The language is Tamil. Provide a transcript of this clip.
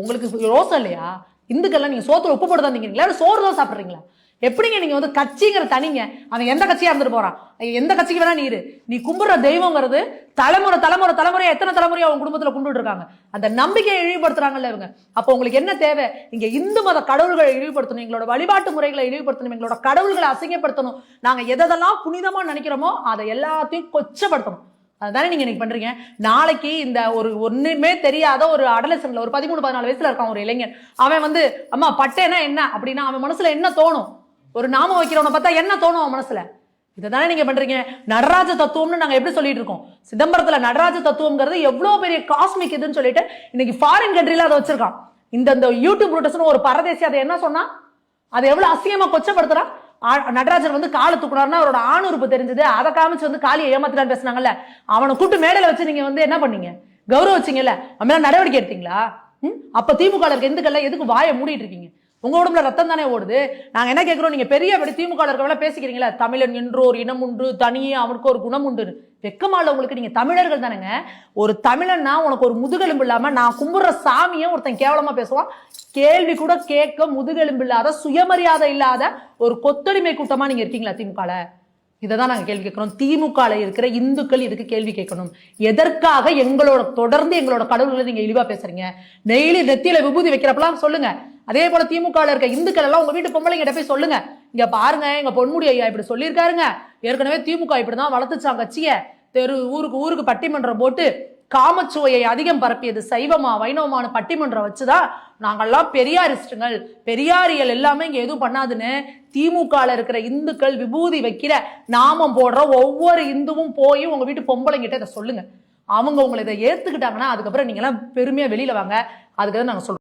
உங்களுக்கு ரோசம் இல்லையா? இந்துக்கள்லாம் நீங்கள் சோத்துல உப்பு போட்டு தான் திங்கிறீங்களா சோறு தான் சாப்பிட்றீங்களா? எப்படிங்க நீங்கள் வந்து கட்சிங்கிற தனிங்க அவன் எந்த கட்சியாக இருந்துட்டு போகிறான் எந்த கட்சிக்கு வேணா நீ இரு. நீ கும்பிடுற தெய்வங்கிறது தலைமுறை தலைமுறை தலைமுறையாக எத்தனை தலைமுறையாக அவங்க குடும்பத்தில் கும்பிட்டு இருக்காங்க? அந்த நம்பிக்கையை இழிவுபடுத்துறாங்கல்ல இவங்க. அப்போ உங்களுக்கு என்ன தேவை? இங்கே இந்து மத கடவுள்களை இழிவுபடுத்தணும் எங்களோட வழிபாட்டு முறைகளை இழிவுபடுத்தணும் எங்களோட கடவுள்களை அசிங்கப்படுத்தணும். நாங்கள் எதெல்லாம் புனிதமாக நினைக்கிறோமோ அதை எல்லாத்தையும் கொச்சப்படுத்தணும். அதுதானே நீங்க இன்னைக்கு பண்றீங்க? நாளைக்கு இந்த ஒரு ஒண்ணுமே தெரியாத ஒரு அடலசன்ல ஒரு பதிமூணு பதினாலு வயசுல இருக்கான் ஒரு இளைஞன். அவன் வந்து அம்மா பட்டேனா என்ன? அப்படின்னா அவன் மனசுல என்ன தோணும்? ஒரு நாமம் வைக்கிறவனை பார்த்தா என்ன தோணும் அவன் மனசுல? இதை தானே நீங்க பண்றீங்க? நடராஜ தத்துவம்னு நாங்க எப்படி சொல்லிட்டு இருக்கோம்? சிதம்பரத்துல நடராஜ தத்துவம்ங்கிறது எவ்வளவு பெரிய காஸ்மிக் இதுன்னு சொல்லிட்டு இன்னைக்கு ஃபாரின் கண்ட்ரில அதை வச்சிருக்கான். இந்த இந்த யூடியூப் ரூட்டஸ்னு ஒரு பரதேசி அதை என்ன சொன்னா? அதை எவ்வளவு அசிங்கமாக கொச்சப்படுத்துகிறான் ஆ- நடராஜர் வந்து காலை தூக்குனார்னா அவரோட ஆணுறுப்பு தெரிஞ்சது. அதை காமிச்சு வந்து காலியை ஏமாத்திட்டான்னு பேசுனாங்கல்ல. அவனை கூட்டு மேடையில் வச்சு நீங்கள் வந்து என்ன பண்ணீங்க? கௌரவிச்சீங்கல்ல. அவன் நடவடிக்கை எடுத்தீங்களா? ம்? அப்போ திமுக இருக்க இந்துக்கள்ல எதுக்கு வாயை மூடிட்டு இருக்கீங்க? உங்க உடம்புல ரத்தம் தானே ஓடுது? நாங்க என்ன கேட்கிறோம் நீங்க பெரிய அப்படி திமுக ல இருக்கவங்கள பேசிக்கிறீங்களா தமிழன் என்றோர் இனம் உண்டு தனியே அவனுக்கு ஒரு குணம் உண்டு. வெக்கமா உங்களுக்கு நீங்க தமிழர்கள் தானேங்க. ஒரு தமிழன்னா உனக்கு ஒரு முதுகெலும்பு இல்லாம நான் கும்பிடுற சாமியை ஒருத்தன் கேவலமா பேசுவான். கேள்வி கூட கேட்க முதுகெலும்பு இல்லாத சுயமரியாதை இல்லாத ஒரு கொத்தடிமை கூட்டமா நீங்க இருக்கீங்களா திமுகல? இதை தான் நாங்கள் கேள்வி கேட்குறோம். திமுகவில் இருக்கிற இந்துக்கள் இதுக்கு கேள்வி கேட்கணும்? எதற்காக எங்களோட தொடர்ந்து எங்களோட கடவுள்களை நீங்கள் இழிவாக பேசுறீங்க? டெய்லி நெத்தியில் விபூதி வைக்கிறப்பெல்லாம் சொல்லுங்கள் அதே போல திமுகவில் இருக்க இந்துக்கள் எல்லாம் உங்க வீட்டு பொம்பளைங்க கிட்ட போய் சொல்லுங்க. இங்க பாருங்க எங்க பொன்முடி ஐயா இப்படி சொல்லியிருக்காருங்க. ஏற்கனவே திமுக இப்படிதான் வளர்த்துச்சாங்க கட்சியை. தெரு ஊருக்கு ஊருக்கு பட்டிமன்றம் போட்டு காமச்சுவையை அதிகம் பரப்பியது சைவமா வைணவமான பட்டிமன்றம் வச்சுதான் நாங்கள்லாம் பெரியாரிஸ்டுங்கள் பெரியாரியல் எல்லாமே இங்கே எதுவும் பண்ணாதுன்னு திமுகவில் இருக்கிற இந்துக்கள் விபூதி வைக்கிற நாமம் போடுற ஒவ்வொரு இந்துவும் போய் உங்க வீட்டு பொம்பளைங்கிட்ட இதை சொல்லுங்க. அவங்க உங்களை இதை ஏத்துக்கிட்டாங்கன்னா அதுக்கப்புறம் நீங்களாம் பெருமையாக வெளியில் வெளியில வாங்க. அதுக்கு தான் நாங்கள் சொல்கிறோம்